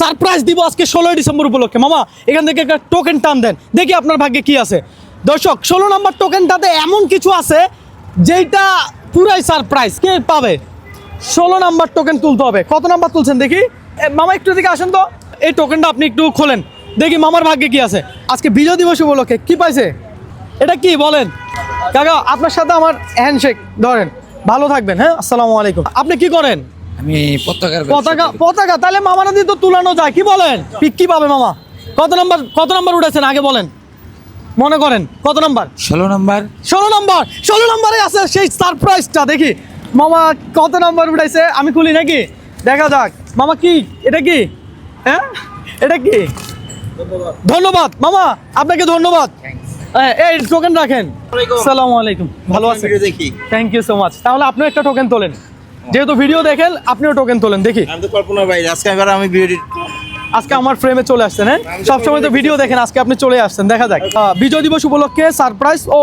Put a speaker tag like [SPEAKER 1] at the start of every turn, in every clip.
[SPEAKER 1] Surprise দিব আজকে ষোলোই ডিসেম্বর উপলক্ষে। মামা, এখান থেকে একটা টোকেন টান দেন। দেখি আপনার ভাগ্যে কি আছে। দর্শক, ষোলো নম্বর টোকেনটাতে এমন কিছু আছে যেইটা পুরাই সারপ্রাইজ। কে পাবে? ষোলো নাম্বার টোকেন তুলতে হবে। কত নাম্বার তুলছেন দেখি? মামা, একটু দিকে আসেন তো। এই টোকেনটা আপনি একটু খোলেন। দেখি মামার ভাগ্যে কি আছে। আজকে বিজয় দিবস উপলক্ষে কি পাইছে? এটা কি বলেন? কাকা, আপনার সাথে আমার হ্যান্ডশেক ধরেন। ভালো থাকবেন হ্যাঁ? আসসালামু আলাইকুম। আপনি কি করেন?
[SPEAKER 2] আমি পতাকার
[SPEAKER 1] পতাকা পতাকা তাহলে মামা নদী তো তুলানো যায়। কি বলেন? পিক কি পাবে মামা। কত নাম্বার কত নাম্বার উঠেছেন? আগে বলেন। মনে করেন কত নাম্বার?
[SPEAKER 2] ষোলো নম্বর।
[SPEAKER 1] ষোলো নম্বর ষোলো নম্বরে আছে সেই সারপ্রাইজটা দেখি। মামা কত নাম্বার উঠাইছে আমি খুলি নাকি? দেখা যাক। মামা কি? এটা কি? হ্যাঁ? এটা কি? ধন্যবাদ। মামা আপনাকে ধন্যবাদ। হ্যাঁ, এই টোকেন রাখেন। আসসালামু আলাইকুম। ভালো আছেন?
[SPEAKER 3] দেখি।
[SPEAKER 1] থ্যাংক ইউ সো মাচ তাহলে আপনিও একটা টোকেন তোলেন। যেহেতু ভিডিও দেখেন আপনিও টোকেন তোলেন দেখি।
[SPEAKER 3] আমি তো কল্পনা ভাই আজকে এবার আমি ভিডিও
[SPEAKER 1] আজকে আমার ফ্রেমে চলে আসছেন হ্যাঁ? সবসময় তো ভিডিও দেখেন আজকে আপনি চলে আসছেন দেখা যাক। বিজয় দিবস উপলক্ষে সারপ্রাইজ ও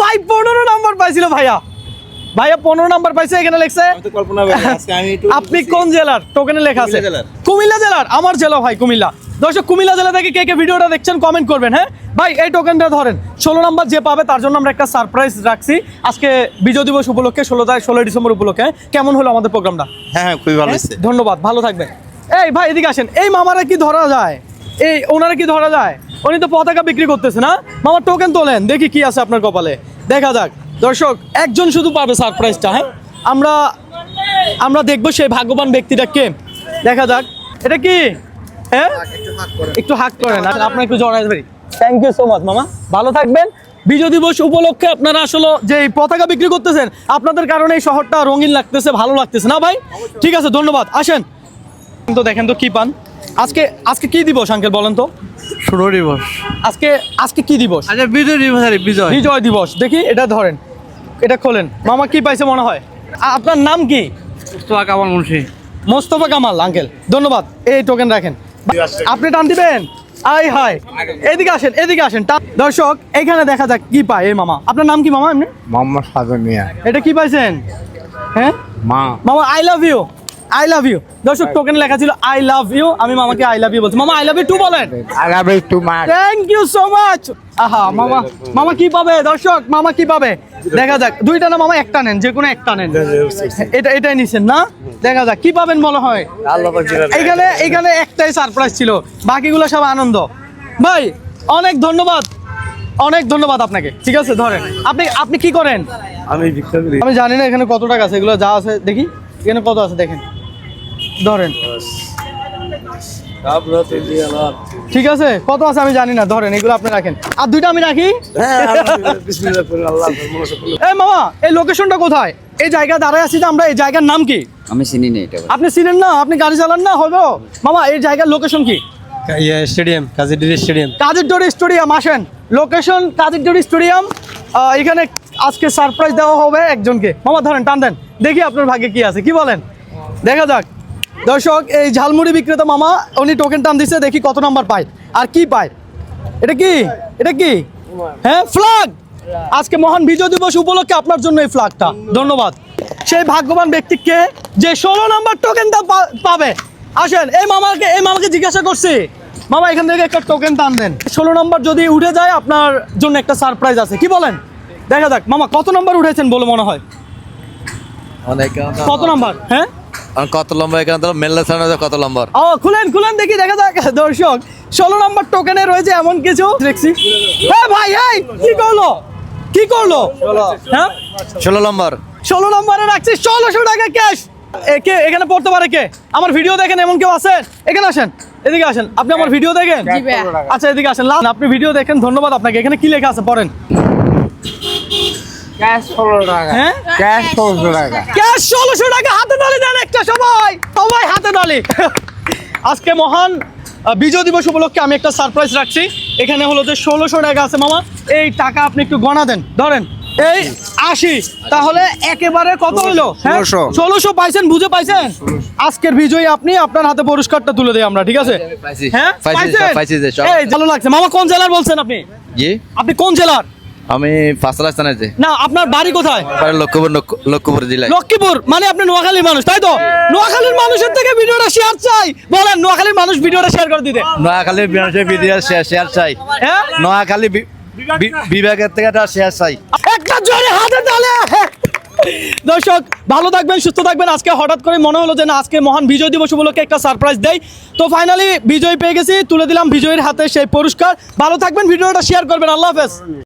[SPEAKER 1] ভাই পনেরো নাম্বার পাইছিল ভাইয়া। ভাইয়া পনেরো নাম্বার পাইছে এখানে লেখছে। আপনি কোন জেলার? টোকেনে লেখা আছে।
[SPEAKER 3] কুমিল্লা জেলার?
[SPEAKER 1] আমার জেলা ভাই কুমিল্লা। দর্শক কুমিল্লা জেলা থেকে কে কে ভিডিওটা দেখছেন কমেন্ট করবেন হ্যাঁ? ভাই এই টোকেনটা ধরেন ষোলো নাম্বার যে পাবে তার জন্য আমরা একটা সারপ্রাইজ রাখছি। আজকে বিজয় দিবস উপলক্ষে ষোলো তারিখ ষোলোই ডিসেম্বর উপলক্ষে হ্যাঁ? কেমন হলো আমাদের প্রোগ্রামটা
[SPEAKER 3] হ্যাঁ হ্যাঁ খুবই ভালো
[SPEAKER 1] হ্যাঁ? ধন্যবাদ ভালো থাকবেন। এই ভাই এদিকে আসেন। এই মামারা কি ধরা যায়? এই ওনারা কি ধরা যায়? উনি তো পতাকা বিক্রি করতেছে না? মামার টোকেন তোলেন দেখি কি আছে আপনার কপালে। দেখা যাক। দর্শক একজন শুধু পাবে সারপ্রাইজটা হ্যাঁ? আমরা আমরা দেখব সেই ভাগ্যবান ব্যক্তিটা কে। দেখা যাক। এটা কি? হ্যাঁ? একটু হাক করেন আর আপনার একটু জড়াই ধরি। থ্যাংক ইউ সো মাচ মামা। ভালো থাকবেন। বিজয় দিবস উপলক্ষে আপনারা আসলে যে পতাকা বিক্রি করতেছেন আপনাদের কারণে এই শহরটা রঙিন লাগতেছে ভালো লাগতেছে না ভাই? ঠিক আছে ধন্যবাদ। আসেন। তো দেখেন তো কি পান। আজকে আজকে কি দিবস আঙ্কেল বলেন তো?
[SPEAKER 4] ষোলো দিবস।
[SPEAKER 1] আজকে আজকে কি দিবস?
[SPEAKER 4] আচ্ছা বিজয় দিবস আরে বিজয়।
[SPEAKER 1] বিজয় দিবস। দেখি এটা ধরেন। এটা খোলেন। মামা কি পাইছে মনে হয়? আপনার নাম কি?
[SPEAKER 4] তোয়া কামাল মুন্সি।
[SPEAKER 1] মোস্তফা কামাল আঙ্কেল। ধন্যবাদ। এই টোকেন রাখেন। আপনি টান দিবেন? আই হাই এদিকে আসেন এদিকে আসেন। দর্শক এখানে দেখা যাক কি পায় এই মামা। আপনার নাম কি মামা এমনি?
[SPEAKER 4] মোহাম্মদ সাজন মিয়া।
[SPEAKER 1] এটা কি পাইছেন? হ্যাঁ?
[SPEAKER 4] মা।
[SPEAKER 1] মামা I love you I love you দর্শক টোকেন লেখা ছিল আই লাভ ইউ আমি মামাকে আই লাভ ইউ বলছি। মামা আই লাভ ইউ টু বলেন।
[SPEAKER 4] আগাবে একটু মার
[SPEAKER 1] থ্যাংক ইউ সো মাচ আহা মামা মামা কি পাবে? দর্শক মামা কি পাবে? দেখা যাক। দুইটা না মামা একটা নেন যে কোনো একটা নেন। এটা এটাই নিছেন না? দেখা যাক কি পাবেন মনে হয়? এখানে এখানে একটাই সারপ্রাইজ ছিল। বাকিগুলো সব আনন্দ। ভাই অনেক ধন্যবাদ। অনেক ধন্যবাদ আপনাকে। ঠিক আছে ধরেন। আপনি আপনি কি করেন?
[SPEAKER 4] আমি
[SPEAKER 1] আমি জানি না এখানে কত টাকা আছে এগুলো যা আছে দেখি। এখানে কত আছে দেখেন। ধরেন। ঠিক আছে? কত আছে আমি জানি না ধরেন এগুলো আপনি রাখেন। আর দুইটা আমি রাখি? এই মামা এই লোকেশনটা কোথায়? এই জায়গা দাঁড়ায় আছি যে আমরা এই জায়গার নাম কি?
[SPEAKER 2] আমি চিনি না এটা।
[SPEAKER 1] আপনি চিনেন না? আপনি গাড়ি চালান না? হবে মামা এই জায়গার লোকেশন কি?
[SPEAKER 4] স্টেডিয়াম কাজিডির স্টেডিয়াম
[SPEAKER 1] কাজিরডোরি স্টেডিয়াম আসেন। লোকেশন কাজিরডোরি স্টেডিয়াম এখানে আজকে সারপ্রাইজ দেওয়া হবে একজনকে। মামা ধরেন টান দেন। দেখি আপনার ভাগ্যে কি আছে। কি বলেন? দেখা যাক। দর্শক এই ঝালমুড়ি বিক্রেতা মামা উনি টোকেন টান দিচ্ছে দেখি কত নাম্বার পায়। আর কি পায়? এটা কি? এটা কি? হ্যাঁ ফ্ল্যাগ আজকে মহান বিজয় দিবস উপলক্ষে আপনার জন্য এই ফ্ল্যাগটা ধন্যবাদ। সেই ভাগ্যবান ব্যক্তিকে যে ষোলো নাম্বার টোকেনটা পাবে। আসেন এই মামাকে এই মামাকে জিজ্ঞাসা করছি। মামা এখান থেকে একটা টোকেন টান দেন। ষোলো নাম্বার যদি উঠে যায় আপনার জন্য একটা সারপ্রাইজ আছে। কি বলেন? দেখা যাক। মামা কত নাম্বার উঠেছেন বলে মনে হয়?
[SPEAKER 5] অনেক
[SPEAKER 1] কত নাম্বার হ্যাঁ?
[SPEAKER 5] কত লম্বা এখানে? তো মেললে ছাড়া কত লম্বা
[SPEAKER 1] ও খুলেন খুলেন দেখি দেখা যাক দর্শক। ষোলো নম্বর টোকেনে রয়েছে এমন কিছু? দেখছি। হ্যাঁ ভাই এই কি করল? কি করল? হ্যাঁ?
[SPEAKER 5] ষোলো নম্বর
[SPEAKER 1] ষোলো নম্বরে রাখছি ষোলোশো টাকা ক্যাশ কে এখানে পড়তে পারে কে? আমার ভিডিও দেখেন এমন কেউ আছেন এখানে আসেন এদিকে আসেন। আপনি আমার ভিডিও দেখেন? আচ্ছা এদিকে আসেন। লাল, আপনি ভিডিও দেখেন ধন্যবাদ আপনাকে। এখানে কি লেখা আছে? পড়েন।
[SPEAKER 4] ক্যাশ ষোলো টাকা।
[SPEAKER 1] হ্যাঁ?
[SPEAKER 4] ক্যাশ ষোলোশো টাকা।
[SPEAKER 1] ক্যাশ ষোলোশো টাকা হাতে তালি দেন একটা সবাই। সবাই হাতে তালি আজকে মহান বিজয় দিবস উপলক্ষে আমি একটা সারপ্রাইজ রাখছি। এখানে হলো যে ষোলোশো টাকা আছে মামা। এই টাকা আপনি একটু গণা দেন ধরেন। এই আশি তাহলে একেবারে কত হলো? হ্যাঁ?
[SPEAKER 4] ষোলোশো।
[SPEAKER 1] পাইছেন বুঝে পাইছেন? আজকের বিজয়ী আপনি আপনার হাতে পুরস্কারটা তুলে দেই আমরা ঠিক আছে? হ্যাঁ?
[SPEAKER 5] পাইছি,
[SPEAKER 1] পাইছেন?
[SPEAKER 5] পাইছি যে সব।
[SPEAKER 1] এই ভালো লাগছে। মামা কোন জেলার বলছেন আপনি? আপনি কোন জেলার?
[SPEAKER 5] আমি পাঁচ রাস্তানে যে
[SPEAKER 1] না আপনার বাড়ি কোথায়?
[SPEAKER 5] বাড়ি লক্ষ্মীপুর লক্ষ্মীপুর জেলায়।
[SPEAKER 1] লক্ষ্মীপুর? মানে আপনি নোয়াখালীর মানুষ তাই তো? নোয়াখালীর মানুষের থেকে ভিডিওটা শেয়ার চাই। বলেন নোয়াখালীর মানুষ ভিডিওটা শেয়ার করে দিতে।
[SPEAKER 5] নোয়াখালী বিনাশের ভিডিও শেয়ার শেয়ার চাই।
[SPEAKER 1] হ্যাঁ?
[SPEAKER 5] নোয়াখালী বিভাগের থেকে একটা শেয়ার চাই।
[SPEAKER 1] একটা জোরে হাতে তালে। দর্শক ভালো থাকবেন সুস্থ থাকবেন। আজকে হঠাৎ করে মনে হলো যে না আজকে মহান বিজয় দিবস উপলক্ষে একটা সারপ্রাইজ দেই। তো ফাইনালি বিজয় পেয়ে গেছি তুলে দিলাম বিজয়ের হাতে সেই পুরস্কার। ভালো থাকবেন ভিডিওটা শেয়ার করবেন। আল্লাহ হাফেজ।